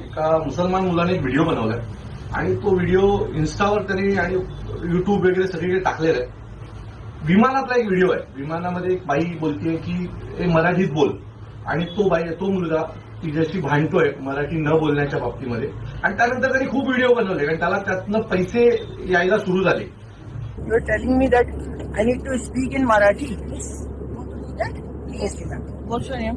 एका मुसलमान मुलाने एक व्हिडिओ बनवलाय आणि तो व्हिडिओ इन्स्टावर त्यांनी आणि युट्यूब वगैरे सगळीकडे टाकलेला आहे विमानातला एक व्हिडिओ आहे विमानामध्ये एक बाई बोलते की ए मराठीत बोल आणि तो बाई तो मुलगा तिच्याशी भांडतोय मराठी न बोलण्याच्या बाबतीमध्ये आणि त्यानंतर त्यांनी खूप व्हिडिओ बनवले आणि त्याला त्यातनं पैसे यायला सुरू झाले. Yes. Please. Okay, ma'am. What's your name?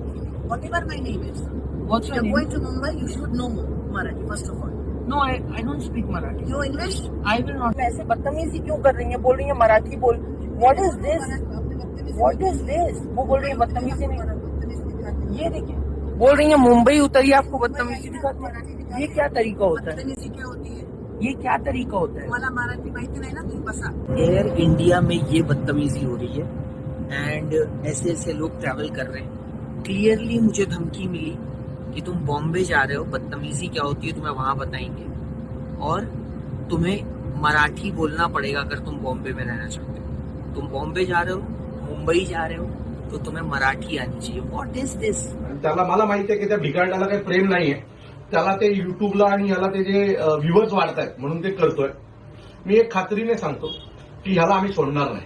Whatever my name is. What's your You're name? going to Mumbai, you should know Marathi, first of all. No, I, I don't speak Marathi. You English? I will not. ऐसे बदतमीजी क्यों कर रही है बोल रही है मराठी बोल What is this? What is this? वो बोल रही है बदतमीजी नहीं ये देखिए बोल रही है मुंबई उतरी आपको बदतमीजी दिखाती है ये क्या तरीका होता है बदतमीजी क्या होती है ये क्या तरीका होता है तुम्हाला मराठी माहिती नाही ना बसा एयर इंडिया में ये बदतमीजी हो रही है एंड ऐसे ऐसे लोग ट्रैवल कर रहे हैं क्लियरली मुझे धमकी मिली कि तुम बॉम्बे जा रहे हो बदतमीजी क्या होती है तुम्हें वहां बताएंगे। और तुम्हें मराठी बोलना पड़ेगा अगर तुम बॉम्बे में रहना चाहते हो। तुम बॉम्बे जा रहे हो मुंबई जा रहे हो तो तुम्हें मराठी आनी चाहिए। व्हॉट इज दिस त्याला मला माहिती आहे की त्या भिकारड्याला काही प्रेम नाहीये. त्याला ते युट्यूबला आणि ह्याला ते जे व्ह्युअर्स वाढत आहेत म्हणून ते करतोय. मी एक खात्रीने सांगतो की ह्याला आम्ही सोडणार नाही.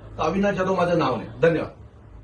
तर अविनाश जाधव माझं नाव नाही. धन्यवाद.